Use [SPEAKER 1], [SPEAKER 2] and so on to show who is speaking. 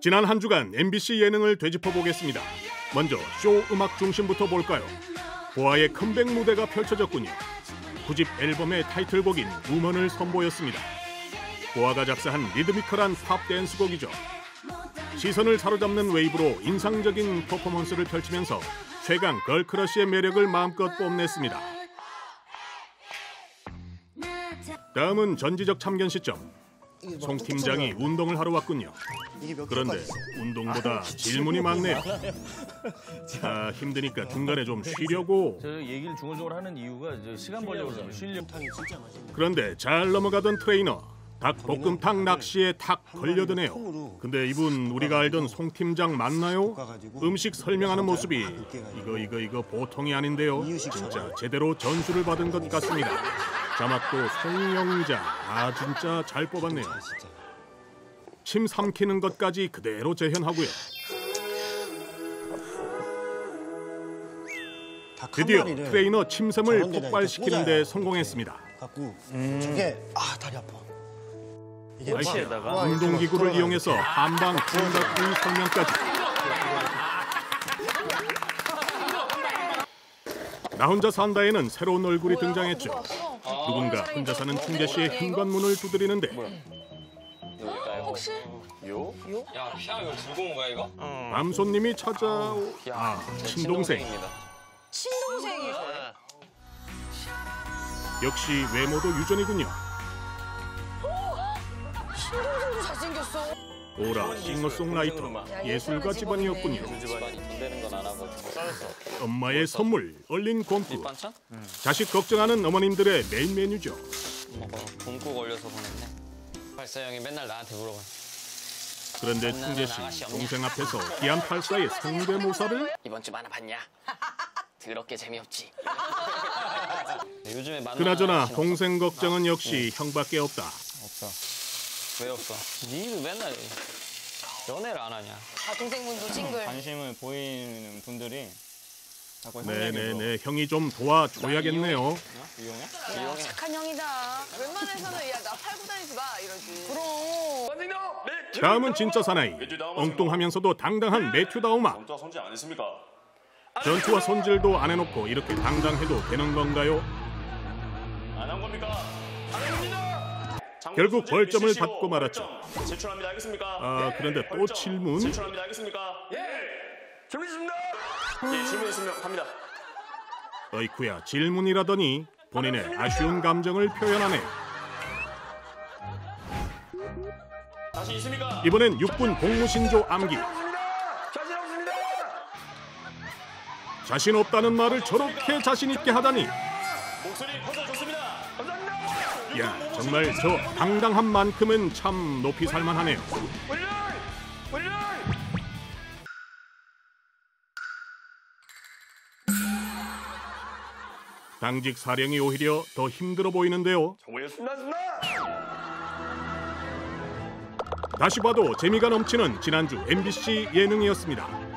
[SPEAKER 1] 지난 한 주간 MBC 예능을 되짚어 보겠습니다. 먼저 쇼 음악 중심부터 볼까요? 보아의 컴백 무대가 펼쳐졌군요. 9집 앨범의 타이틀곡인 우먼을 선보였습니다. 보아가 작사한 리드미컬한 팝 댄스곡이죠. 시선을 사로잡는 웨이브로 인상적인 퍼포먼스를 펼치면서 최강 걸크러쉬의 매력을 마음껏 뽐냈습니다. 다음은 전지적 참견 시점. 송 팀장이 운동을 하러 왔군요. 그런데? 운동보다 질문이 많네요. 아, 힘드니까 중간에 좀 쉬려고.
[SPEAKER 2] 저 얘기를 중얼중얼 하는 이유가 저 시간 벌려고 그러면 쉬려고
[SPEAKER 3] 탕이 진짜 맛있는
[SPEAKER 1] 그런데 잘 넘어가던 트레이너 닭볶음탕 낚시에 탁 걸려드네요. 근데 이분 우리가 알던 송 팀장 맞나요? 음식 설명하는 모습이 이거 이거 이거 보통이 아닌데요. 진짜 제대로 전수를 받은 것 같습니다. 자막도 송영자 아 진짜 잘 뽑았네요. 침 삼키는 것까지 그대로 재현하고요. 드디어 트레이너 침샘을 폭발시키는 데 성공했습니다.
[SPEAKER 3] 갖고 저게 아 다리 아파. 이게
[SPEAKER 2] 아이씨,
[SPEAKER 3] 막-
[SPEAKER 2] 에다가
[SPEAKER 3] 와, 이렇게
[SPEAKER 1] 운동기구를. 이용해서 한방 군각구이 설명까지 나 혼자 산다에는 새로운 얼굴이 등장했죠. 누군가 혼자 사는 충재 씨의 현관문을 두드리는데.
[SPEAKER 4] 혹시?
[SPEAKER 5] 요? 야, 형 이거 들고 온 거야 이거?
[SPEAKER 1] 남손님이 찾아오 아 친동생
[SPEAKER 4] 친동생이에요?
[SPEAKER 1] 역시 외모도 유전이군요.
[SPEAKER 4] 친동생도 잘생겼어.
[SPEAKER 1] 오라 싱어송라이터 예술가 집안이었군요.
[SPEAKER 5] 되는 건 안 하고
[SPEAKER 1] 엄마의 선물 얼린 곰국
[SPEAKER 5] 밑반찬?
[SPEAKER 1] 자식 걱정하는 어머님들의 메인 메뉴죠.
[SPEAKER 5] 먹어 굶고 걸려서 보냈네 발사 형이 맨날 나한테 물어봐
[SPEAKER 1] 그런데 충재 씨 동생 앞에서 기안 팔사의 성대모사를
[SPEAKER 5] 이번 주 만화 봤냐? 더럽게 재미없지 요즘에 만화
[SPEAKER 1] 그나저나? 동생 걱정은 역시 형밖에 없다.
[SPEAKER 5] 없어 왜 없어? 니도 맨날 연애를 안 하냐
[SPEAKER 4] 아 동생분도 싱글.
[SPEAKER 6] 관심을 보이는 분들이 자꾸 형님이
[SPEAKER 1] 네네 네 형이 좀 도와줘야겠네요.
[SPEAKER 6] 뭐 이용해?
[SPEAKER 4] 야, 착한 형이다. 웬만해서는 야 나 팔고 다니지 마 이러지. 그럼.
[SPEAKER 1] 다음은 진짜 사나이 엉뚱하면서도 당당한 매튜 다우마
[SPEAKER 7] 전투와 손질 안 했습니까?
[SPEAKER 1] 전투와 손질도 안 해놓고 이렇게 당당해도 되는 건가요?
[SPEAKER 7] 안 한 겁니까? 안 합니다.
[SPEAKER 1] 결국 벌점을 받고 말았죠.
[SPEAKER 7] 제출합니다. 알겠습니까?
[SPEAKER 1] 아 그런데 또
[SPEAKER 7] 벌점
[SPEAKER 1] 질문?
[SPEAKER 7] 제출합니다. 알겠습니까? 예. 준비했습니다. 예, 질문 있으면 갑니다.
[SPEAKER 1] 어이쿠야 질문이라더니 본인의 아쉬운 감정을 표현하네.
[SPEAKER 7] 자신 있습니까?
[SPEAKER 1] 이번엔 6분 공무신조 암기.
[SPEAKER 7] 자신 없습니다.
[SPEAKER 1] 자신 없다는 말을 저렇게 자신 있게 하다니.
[SPEAKER 7] 목소리 커져 좋습니다.
[SPEAKER 1] 야 정말 저 당당한 만큼은 참 높이 살만하네요. 당직 사령이 오히려 더 힘들어 보이는데요. 다시 봐도 재미가 넘치는 지난주 MBC 예능이었습니다.